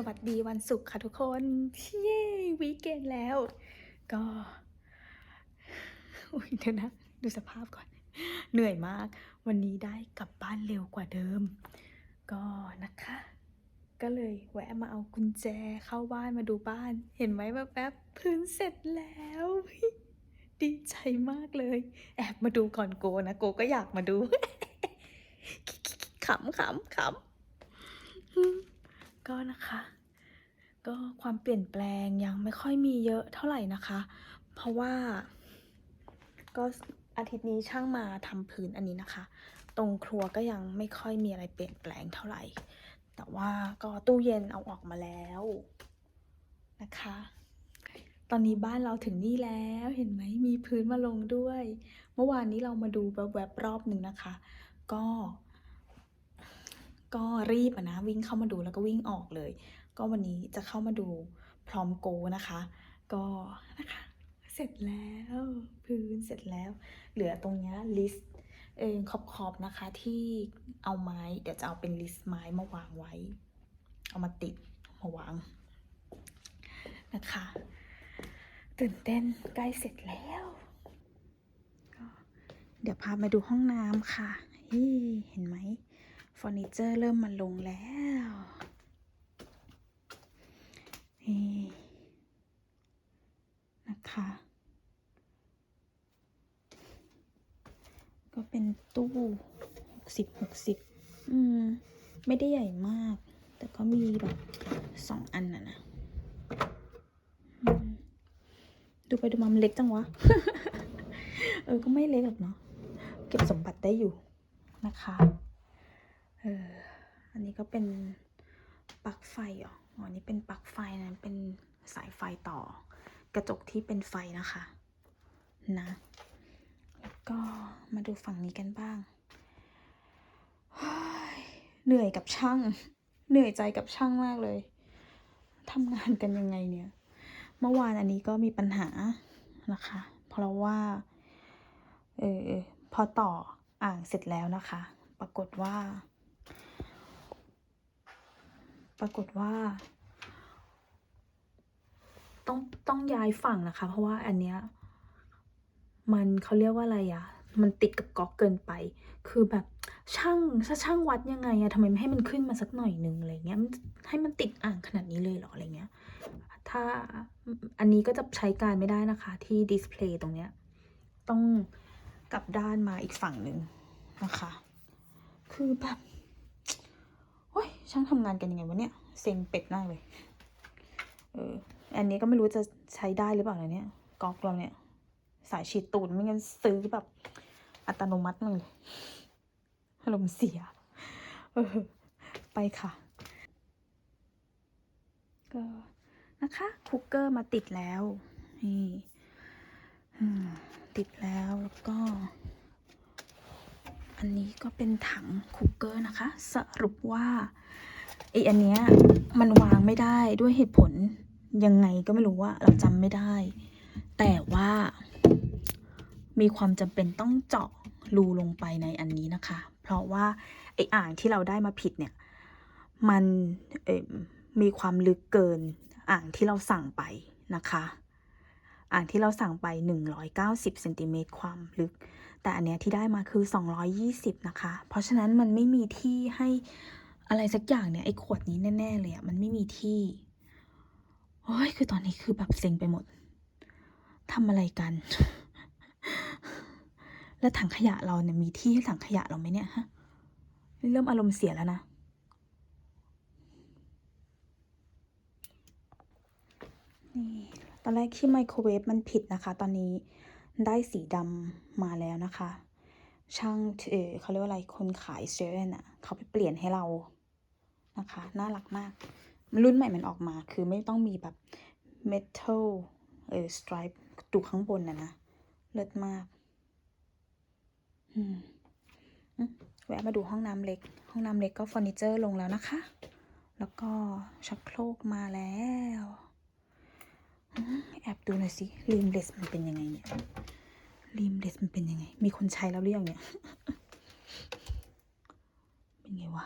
สวัสดีวันศุกร์ค่ะทุกคน เย้วีเกนแล้ว ก็อุ๊ยเดี๋ยวนะ ดูสภาพก่อน เหนื่อยมาก วันนี้ได้กลับบ้านเร็วกว่าเดิม ก็นะคะ ก็เลยแวะมาเอากุญแจเข้าบ้านมาดูบ้าน เห็นไหมแบบแบบพื้นเสร็จแล้ว ดีใจมากเลย แอบมาดูก่อนโกนะ โกก็อยากมาดูขำขำขำ ก็นะคะ ก็ความเปลี่ยนแปลงยังไม่ค่อยมีเยอะเท่าไหร่นะคะ เพราะว่า ก็อาทิตย์นี้ช่างมาทำพื้นอันนี้นะคะ ตรงครัวก็ยังไม่ค่อยมีอะไรเปลี่ยนแปลงเท่าไหร่ แต่ว่าก็ตู้เย็นเอาออกมาแล้วนะคะ ตอนนี้บ้านเราถึงนี่แล้วเห็นไหมมีพื้นมาลงด้วย เมื่อวานนี้เรามาดูแวบๆรอบหนึ่งนะคะ ก็ ก็รีบนะวิ่งเข้ามาดูแล้วก็วิ่งออกเลย ก็วันนี้จะเข้ามาดูพร้อมโกนะคะ ก็นะคะเสร็จแล้วพื้นเสร็จแล้ว เหลือตรงเนี้ยลิสต์เออขอบขอบๆนะคะที่เอาไม้เดี๋ยวจะเอาเป็นลิสต์ไม้มาวางไว้ เอามาติดมาวางนะคะตื่นเต้นใกล้เสร็จแล้วเดี๋ยวพามาดูห้องน้ำค่ะเห็นไหม เฟอร์นิเจอร์เริ่มมาลงแล้วนี่นะคะ ก็เป็นตู้หกสิบหกสิบอืม ไม่ได้ใหญ่มาก แต่ก็มีแบบสองอันน่ะนะดูไปดูมามันเล็กจังวะ เออ ก็ไม่เล็กหรอกเนาะ เก็บสมบัติได้อยู่นะคะ เออ อันนี้ก็เป็นปลั๊กไฟออ๋ออันนี้เป็นปลั๊กไฟนะเป็นสายไฟต่อ กระจกที่เป็นไฟนะคะ นะ แล้วก็มาดูฝั่งนี้กันบ้าง เหนื่อยกับช่าง เหนื่อยใจกับช่างมากเลยทำงานกันยังไงเนี่ย เมื่อวานอันนี้ก็มีปัญหานะคะ เพราะว่า เออพอต่ออ่างเสร็จแล้วนะคะ ปรากฏว่า ปรากฏว่า ต้องต้องย้ายฝั่งนะคะ เพราะว่าอันเนี้ยมันเขาเรียกว่าอะไรอะมันติดกับก๊อกเกินไป คือแบบช่างถ้าช่างวัดยังไงอะทำไมไม่ให้มันขึ้นมาสักหน่อยหนึ่งอะไรเงี้ย ให้มันติดอ่างขนาดนี้เลยเหรออะไรเงี้ย ถ้าอันนี้ก็จะใช้การไม่ได้นะคะที่ดิสเพลย์ตรงเนี้ย ต้องกลับด้านมาอีกฝั่งหนึ่งนะคะ คือแบบ โอ้ยช่างทำงานกันยังไงวะเนี่ยเซ็งเป็ดมากเลย เออ อันนี้ก็ไม่รู้จะใช้ได้หรือเปล่านะเนี่ยก๊อกเราเนี่ย สายฉีดตูดไม่งั้นซื้อแบบ อัตโนมัติมาเลยอารมณ์เสีย เออ ไปค่ะ ก็นะคะ คุกเกอร์มาติดแล้ว นี่ติดแล้วแล้วก็ อันนี้ก็เป็นถังคุกเกอร์นะคะ สรุปว่าไออันเนี้ยมันวางไม่ได้ด้วยเหตุผลยังไงก็ไม่รู้ว่าเราจำไม่ได้ แต่ว่ามีความจำเป็นต้องเจาะรูลงไปในอันนี้นะคะ เพราะว่าไออ่างที่เราได้มาผิดเนี่ย มันมมีความลึกเกินอ่างที่เราสั่งไปนะคะ อ่างที่เราสั่งไป 190เซนติเมตรความลึก แต่อันเนี้ยที่ได้มาคือ 220 นะคะ เพราะฉะนั้นมันไม่มีที่ให้อะไรสักอย่างเนี่ยไอ้ขวดนี้แน่ๆเลยอะมันไม่มีที่โอ้ยคือตอนนี้คือแบบเซ็งไปหมดทำอะไรกัน แล้วถังขยะเราเนี่ยมีที่ให้ถังขยะเราไหมเนี่ยฮะเริ่มอารมณ์เสียแล้วนะนี่ตอนแรกที่ไมโครเวฟมันผิดนะคะ ตอนนี้ ได้สีดำมาแล้วนะคะ ช่างเออเขาเรียกว่าอะไรคนขายเซเว่นอะเขาไปเปลี่ยนให้เรานะคะ น่ารักมาก รุ่นใหม่มันออกมาคือไม่ต้องมีแบบเมทัลเออสไตรป์ดูข้างบนนะนะเลิศมากมแวะมาดูห้องน้ำเล็ก ห้องน้ำเล็กก็เฟอร์นิเจอร์ลงแล้วนะคะ แล้วก็ชักโครกมาแล้ว แอบดูหน่อยสิริมเลสมันเป็นยังไงเนี่ยริมเลสมันเป็นยังไง มีคนใช้แล้วหรือยังเนี่ย เป็นไงวะ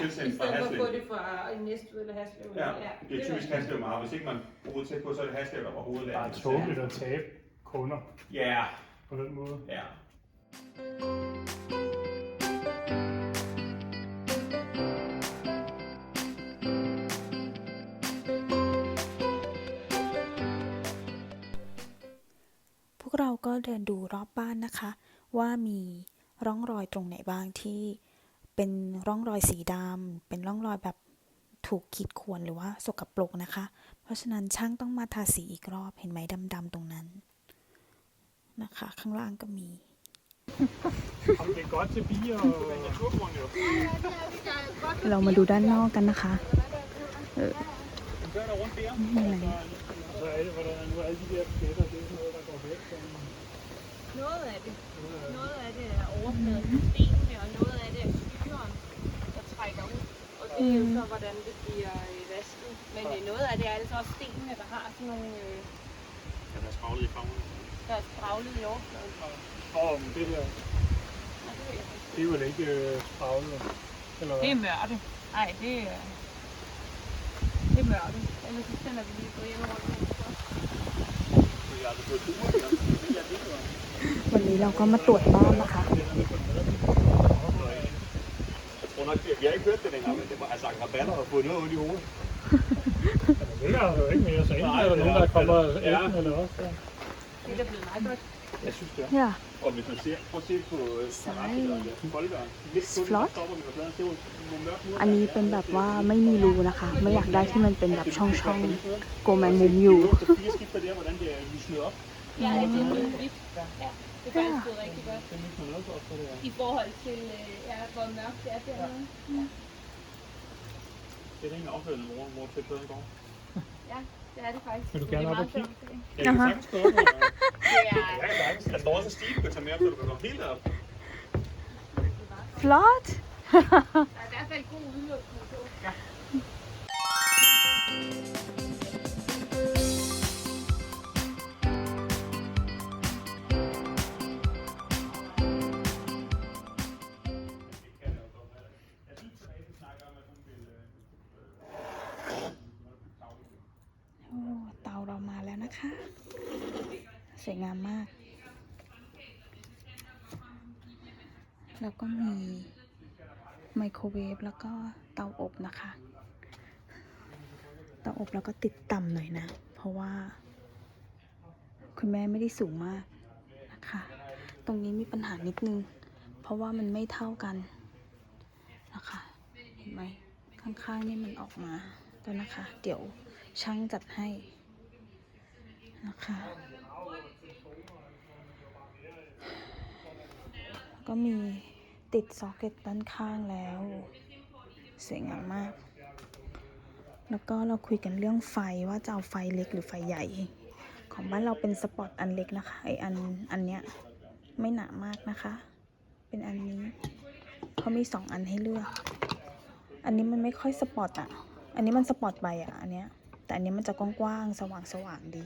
tilsendt I fra stedet for at få Haslev. det fra en næste eller Haslev. Ja, det er typisk Haslev meget. Hvis ikke man bruger tæt på, så er det Haslev, der var Bare hovedlandet. tåbeligt at tabe kunder Ja, på den måde. ja. –พวกเราก็เดินดูรอบบ้านนะคะ ว่ามีร่องรอยตรงไหนบ้างที่ เป็นร่องรอยสีดำเป็นร่องรอยแบบถูกขีดข่วนหรือว่าสกปรกนะคะ เพราะฉะนั้นช่างต้องมาทาสีอีกรอบเห็นไหมดำๆตรงนั้นนะคะ ข้างล่างก็มี Jamen, det er godt til bier og naturgrund jo. เรามาดูด้านนอกกันนะคะเออนี่อะไร Så er det, hvordan nu alle de der pletter, det er sådan noget, der går væk. Og det er jo så, hvordan det bliver øh, vasket. Men øh, noget af det er altså også stenene, der har sådan nogle, øh, Ja, der er skravlet i farven. der er skravlet i overfladen. Og men det her, Og det, ved jeg ikke. det er vel ikke øh, skravlet? Eller det hvad? er mørke. Nej, det er... Det er mørke. Ellers så sender vi lige på hjem rundt. altså วันนี้เราก็มาตรวจบ้านนะคะ Jeg tror nok, det, vi har ikke hørt det længere, men det må have sagt rabatter og fået noget ondt i hovedet. Det er der jo ikke mere, så enten Nej, er der det nogen, er- der kommer ja. enten eller også. Ja. Det er da blevet meget godt. Jeg synes det er. ja Og hvis man ser, prøv at se på øh, terrassedøren, der, folkedøren. Midt på den, Flot. der stopper vi med fladen. Det er jo nogle mørke mure. อันนี้เป็นแบบว่าไม่มีรูนะคะ ไม่อยากได้ที่มันเป็นแบบช่องช่องๆโกแมงมุมอยู่ Er er. Ja, det er blevet hvidt. Ja, det er faktisk blevet rigtig godt. Er. I forhold til, øh, ja, hvor mørkt det er dernede. Det er rimelig opførende, hvor, hvor tæt på den går. Ja, det er det faktisk. Vil du Det er gerne op og meget kigge? sjovt, det. Jeg kan sagtens gå op. er, Jeg kan sagtens. Der står også en stige, du kan tage med op, så du kan komme helt op. flot der er i hvert fald god udluftning på. นะคะ สวยงามมาก แล้วก็มีไมโครเวฟแล้วก็เตาอบนะคะ เตาอบแล้วก็ติดต่ำหน่อยนะ เพราะว่า คุณแม่ไม่ได้สูงมากนะคะ ตรงนี้มีปัญหานิดนึง เพราะว่ามันไม่เท่ากันนะคะ เห็นไหมข้างๆนี่มันออกมาแล้วนะคะ เดี๋ยวช่างจัดให้ นะคะ ก็มีติดซ็อกเก็ตด้านข้างแล้ว สวยงามมาก แล้วก็เราคุยกันเรื่องไฟว่าจะเอาไฟเล็กหรือไฟใหญ่ ของบ้านเราเป็นสปอตอันเล็กนะคะไออันอันเนี้ยไม่หนามากนะคะ เป็นอันนี้เขามีสองอันให้เลือก อันนี้มันไม่ค่อยสปอตอะ อันนี้มันสปอตไปอะ อันเนี้ย แต่อันนี้มันจะกว้างๆ สว่างๆ ดี